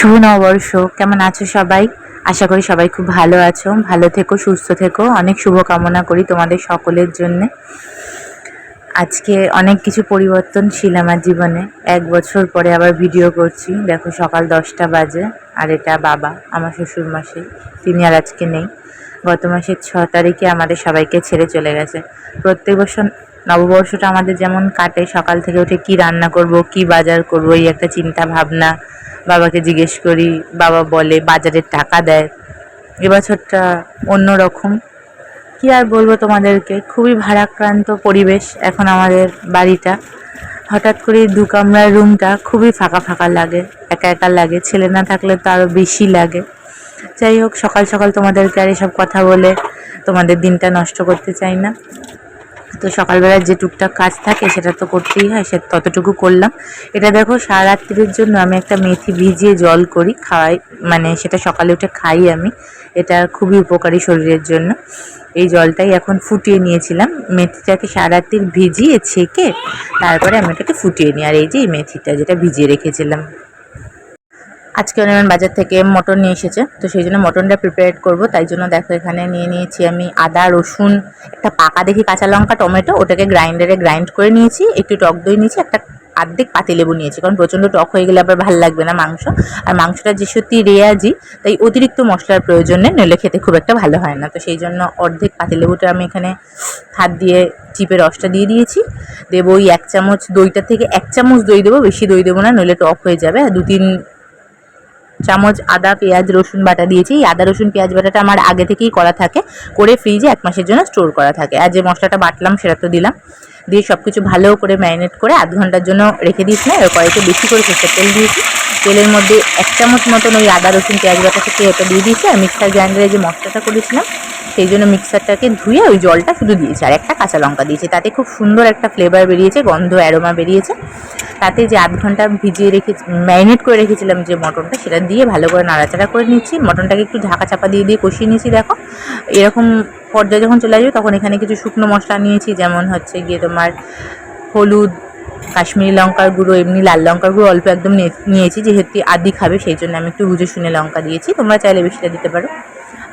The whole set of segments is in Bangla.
শুভ নববর্ষ। কেমন আছো সবাই? আশা করি সবাই খুব ভালো আছো, ভালো থেকো, সুস্থ থেকো। অনেক শুভ কামনা করি তোমাদের সকলের জন্যে। আজকে অনেক কিছু পরিবর্তনশীল আমার জীবনে। এক বছর পরে আবার ভিডিও করছি। দেখো সকাল দশটা বাজে, আর এটা বাবা, আমার শ্বশুর মাসি তিনি আর আজকে নেই। গত মাসের ছ তারিখে আমাদের সবাইকে ছেড়ে চলে গেছে। প্রত্যেক বছর নববর্ষটা আমাদের যেমন কাটে, সকাল থেকে উঠে কি রান্না করব, কি বাজার করব, এই একটা চিন্তা ভাবনা। বাবাকে জিজ্ঞেস করি, বাবা বলে বাজারের টাকা দেয়। এবছরটা অন্যরকম। কি আর বলব তোমাদেরকে? খুবই ভারাক্রান্ত পরিবেশ এখন আমাদের বাড়িটা। হঠাৎ করে দু কামরার রুমটা খুবই ফাঁকা ফাঁকা লাগে, একা একা লাগে। ছেলে না থাকলে তো আরও বেশি লাগে। যাই হোক, সকাল সকাল তোমাদেরকে আর এসব কথা বলে তোমাদের দিনটা নষ্ট করতে চাই না। তো সকালবেলার যে টুকটাক কাজ থাকে সেটা তো করতেই হয়, সে ততটুকু করলাম। এটা দেখো সারা রাত্রির জন্য আমি একটা মেথি ভিজিয়ে জল করি, খাওয়াই মানে সেটা সকালে উঠে খাই আমি। এটা খুবই উপকারী শরীরের জন্য। এই জলটাই এখন ফুটিয়ে নিয়েছিলাম। মেথিটাকে সারা রাত্রির ভিজিয়ে ছেঁকে তারপরে আমি এটাকে ফুটিয়ে নিই। আর এই যে এই মেথিটা যেটা ভিজিয়ে রেখেছিলাম। আজকে অনির্বাণ বাজার থেকে মটন নিয়ে এসেছে। তো সেই জন্য মটনটা প্রিপেয়ার করব। তাই জন্য দেখো, এখানে নিয়ে নিয়েছি আমি আদা, রসুন, একটা পাকা দেখি কাঁচা লঙ্কা, টমেটো, ওটাকে গ্রাইন্ডারে গ্রাইন্ড করে নিয়েছি। একটু টক দই নিয়েছি, একটা আর্ধেক পাতিলেবু নিয়েছি। কারণ প্রচণ্ড টক হয়ে গেলে আবার ভালো লাগবে না মাংস। আর মাংসটা যে সত্যি রেয়াজি, তাই অতিরিক্ত মশলার প্রয়োজন নেই নইলে খেতে খুব একটা ভালো হয় না। তো সেই জন্য অর্ধেক পাতিলেবুটা আমি এখানে হাত দিয়ে চিপে রসটা দিয়ে দিয়েছি। দেবো ওই এক চামচ দইটা থেকে এক চামচ দই দেবো। বেশি দই দেবো না, নইলে টক হয়ে যাবে। আর দু তিন চামচ, আদা, পেঁয়াজ, রসুন বাটা দিয়েছি। এই আদা, রসুন, পেঁয়াজ বাটাটা আমার আগে থেকেই করা থাকে। করে ফ্রিজে এক মাসের জন্য স্টোর করা থাকে। আর যে মশলাটা বাটলাম সেটা তো দিলাম। দিয়ে সব কিছু ভালো করে ম্যারিনেট করে আধ ঘণ্টার জন্য রেখে দিয়েছিলাম এরপর কড়াইতে বেশি করে সরষের তেল দিয়েছি। তেলের মধ্যে এক চামচ মতন ওই আদা, রসুন, পেঁয়াজ বাটা থেকে ওটা দিয়ে দিয়েছি। আর মিক্সার গ্রাইন্ডারে যে মশলাটা করেছিলাম সেই জন্য মিক্সারটাকে ধুয়ে ওই জলটা শুধু দিয়েছি। আর একটা কাঁচা লঙ্কা দিয়েছি। তাতে খুব সুন্দর একটা ফ্লেভার বেরিয়েছে, গন্ধ অ্যারোমা বেরিয়েছে। তাতে যে আধ ঘণ্টা ভিজিয়ে রেখে ম্যারিনেট করে রেখেছিলাম যে মটনটা, সেটা দিয়ে ভালো করে নাড়াচাড়া করে নিচ্ছি। মটনটাকে একটু ঢাকা চাপা দিয়ে দিয়ে কষিয়ে নিয়েছি, দেখো। এরকম পর্যায়ে যখন চলে আসবে, তখন এখানে কিছু শুকনো মশলা নিয়েছি, যেমন হচ্ছে গিয়ে তোমার হলুদ, কাশ্মীরি লঙ্কার গুঁড়ো, এমনি লাল লঙ্কার গুঁড়ো অল্প একদম নিয়েছি, যেহেতু আদি খাবে, সেই জন্য আমি একটু বুঝে শুনে লঙ্কা দিয়েছি। তোমরা চাইলে বেশিটা দিতে পারো।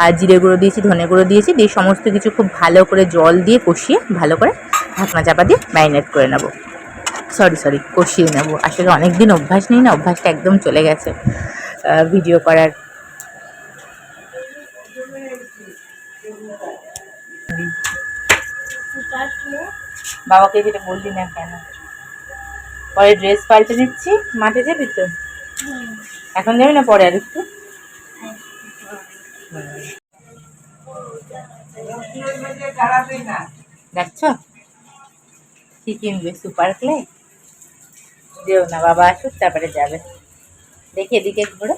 আর জিরে গুঁড়ো দিয়েছি ধনে গুঁড়ো দিয়েছি দিয়ে সমস্ত কিছু খুব ভালো করে জল দিয়ে কষিয়ে ভালো করে ঢাকনা চাপা দিয়ে ম্যারিনেট করে নেব। সরি সরি কষিয়ে নেব। আসলে অনেক দিন অভ্যাস নেই না অভ্যাসটা একদম চলে গেছে ভিডিও করার। বাবাকে যেটা বললি না কেন? পরে ড্রেস পাল্টে দিচ্ছি মাঠে যাবি তো? এখন যাবি না পরে আর একটু? দেখছ? কি কিনবে? Super clay? দেও না, বাবা আসুক, তারপরে যাবে। দেখি এদিকে ঘুরো।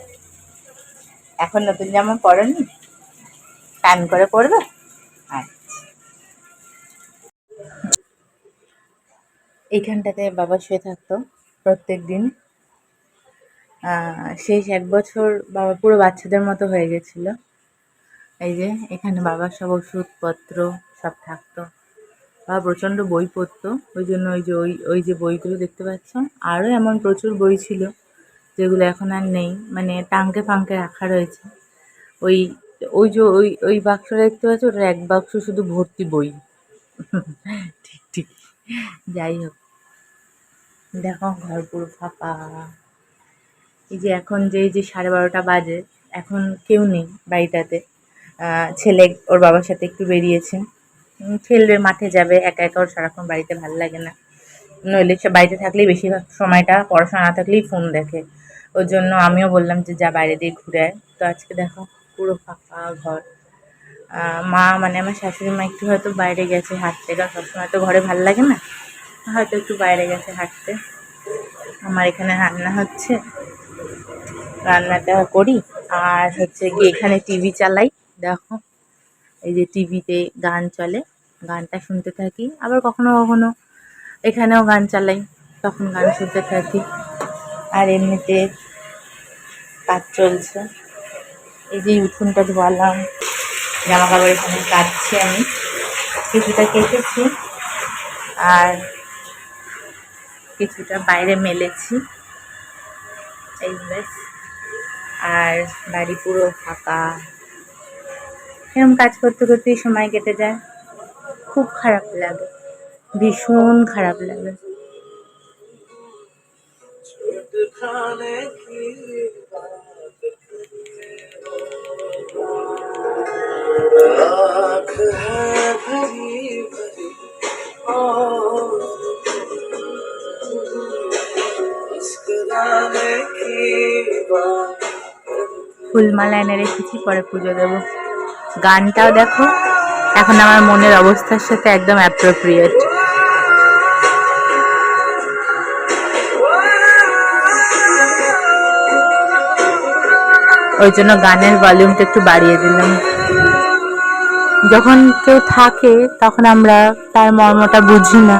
এখন নতুন জামা পরনি? টাইম করে পরবে? আচ্ছা। এইখানটাতে বাবা শুয়ে থাকতো প্রত্যেক দিন। শেষ এক বছর বাবা পুরো বাচ্চাদের মতো হয়ে গেছিল। এই যে, এখানে বাবার সব ওষুধপত্র সব থাকতো। বা প্রচণ্ড বই পড়তো। ওই জন্য ওই যে ওই ওই যে বইগুলো দেখতে পাচ্ছ, আরও এমন প্রচুর বই ছিল, যেগুলো এখন আর নেই। মানে টাঙ্কে ফাঙ্কে রাখা রয়েছে। ওই ওই যে ওই ওই বাক্সটা দেখতে পাচ্ছ, ওটার এক বাক্স শুধু ভর্তি বই। ঠিক ঠিক। যাই হোক। দেখো, ঘর পুরো ফাঁকা এই যে এখন যে যে সাড়ে বারোটা বাজে, এখন কেউ নেই বাড়িটাতে। ছেলে ওর বাবার সাথে একটু বেরিয়েছে। খেলবে মাঠে যাবে, একা একা ওর সারাক্ষণ বাড়িতে ভালো লাগে না। নইলে সে বাড়িতে থাকলেই বেশিরভাগ সময়টা পড়াশোনা না থাকলেই ফোন দেখে। ওর জন্য আমিও বললাম যে, যা বাইরে দিয়ে ঘুরে আয়। তো আজকে দেখো, পুরো ফাঁকা ঘর। মা মানে আমার শাশুড়ি মা একটু হয়তো বাইরে গেছে হাঁটতে, কারণ সবসময় তো ঘরে ভালো লাগে না। হয়তো একটু বাইরে গেছে হাঁটতে। আমার এখানে রান্না হচ্ছে। রান্নাটা করি। আর হচ্ছে গিয়ে এখানে টিভি চালাই। দেখো। এই যে টিভিতে গান চলে, গানটা শুনতে থাকি। আবার কখনো কখনো এখানেও গান চালাই, তখন গান শুনতে থাকি। আর এমনিতে কাজ চলছে। এই যে উঠোনটা ধোয়ালাম জামা কাপড় এখানে কাটছি আমি। কিছুটা কেটেছি, আর কিছুটা বাইরে মেলেছি। এই আর বাড়ি পুরো ফাঁকা। এরকম কাজ করতে করতেই সময় কেটে যায়। খুব খারাপ লাগে। ভীষণ খারাপ লাগে। ফুলমালা এনে রেখেছি, পরে পুজো দেবো। গানটাও দেখো। এখন আমার মনের অবস্থার সাথে একদম অ্যাপ্রোপ্রিয়েট ওই জন্য গানের ভলিউমটা একটু বাড়িয়ে দিলাম। যখন কেউ থাকে, তখন আমরা তার মর্মটা বুঝি না।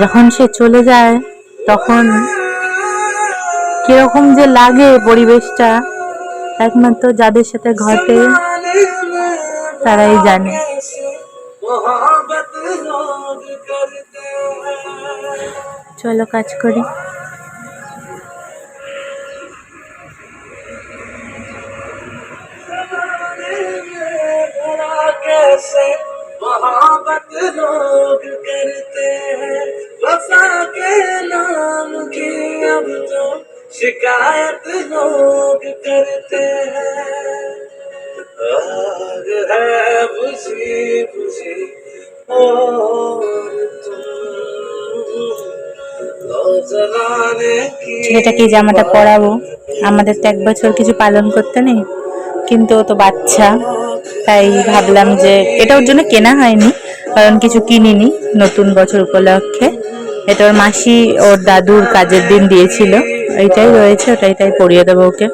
যখন সে চলে যায়, তখন কীরকম যে লাগে পরিবেশটা, একমাত্র যাদের সাথে ঘটে তারাই জানে मोहब्बत लोग करते हैं চলো কাজ করি भला कैसे मोहब्बत लोग करते हैं वफा के नाम की अब तो शिकायत लोग करते हैं ছেলেটাকে এই জামাটা পরাবো? আমাদের তো এক বছর কিছু পালন করতে নেই। কিন্তু ও তো বাচ্চা, তাই ভাবলাম যে এটা ওর জন্য কেনা হয়নি, কারণ কিছু কিনিনি নতুন বছর উপলক্ষে। এটা ওর মাসি, ওর দাদুর কাজের দিন দিয়েছিল। ওইটাই রয়েছে, ওটাই তাই পরিয়ে দেবো ওকে।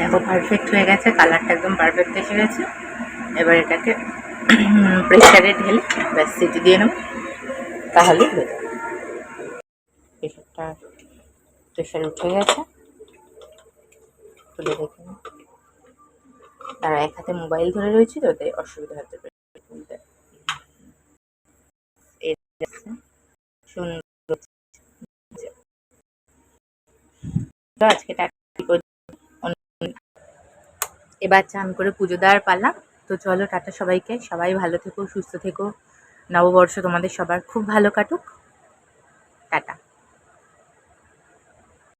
দেখো পারফেক্ট হয়ে গেছে কালারটা একদম পারফেক্ট এসে গেছে। এবার এটাকে প্রেসারে ঢেলে ব্যাস, সিটি দিয়ে নেব। তাহলেই হয়ে যাবে প্রেশারটা প্রেশার উঠে গেছে। তুলে দেখে। তারা এক হাতে মোবাইল ধরে রয়েছে, তো তাই অসুবিধা pressure তুলতে। সুন্দর আজকে টাটা এবার চান করে পুজো দেওয়ার পালা তো চলো টাটা সবাইকে। সবাই ভালো থেকো, সুস্থ থেকো। নববর্ষ তোমাদের সবার খুব ভালো কাটুক। টাটা।